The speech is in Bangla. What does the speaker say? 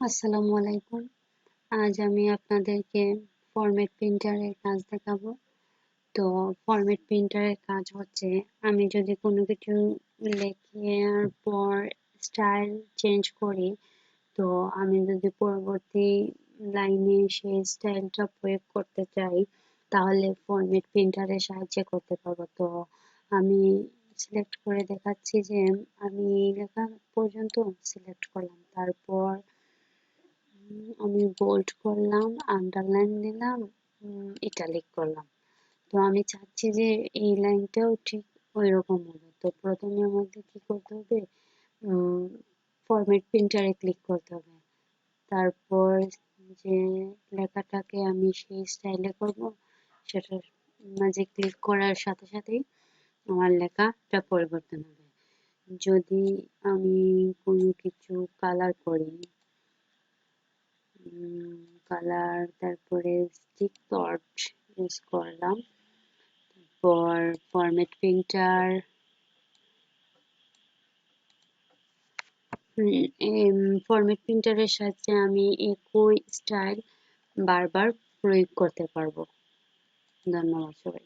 আসসালামু আলাইকুম। আজ আমি আপনাদেরকে ফরম্যাট প্রিন্টারের কাজ দেখাবো। তো ফরম্যাট প্রিন্টারের কাজ হচ্ছে, আমি যদি কোনো কিছু লেখার পর স্টাইল চেঞ্জ করি, তো আমি যদি পরবর্তী লাইনে সেই স্টাইলটা প্রয়োগ করতে চাই, তাহলে ফরম্যাট প্রিন্টারের সাহায্যে করতে পারব। তো আমি সিলেক্ট করে দেখাচ্ছি যে, আমি এই লেখা পর্যন্ত সিলেক্ট করলাম। তারপর আমি বোল্ড করলাম আন্ডারলাইন দিলাম ইটালিক করলাম। তো আমি চাচ্ছি যে এই লাইনটাও ঠিক ওই রকম হবে। তো প্রথমে আমাকে কি করতে হবে? ফরম্যাট প্রিন্টারে ক্লিক করতে হবে। তারপর যে লেখাটাকে আমি সেই স্টাইলে করব সেটার মাঝে ক্লিক করার সাথে সাথেই আমার লেখাটা পরিবর্তন হবে। যদি আমি কোনো কিছু কালার করি কালার তারপরে স্টিক টর্চ ইউজ করলাম। তারপর ফরম্যাট প্রিন্টার ফরম্যাট প্রিন্টারের সাহায্যে আমি একই স্টাইল বারবার প্রয়োগ করতে পারব। ধন্যবাদ সবাই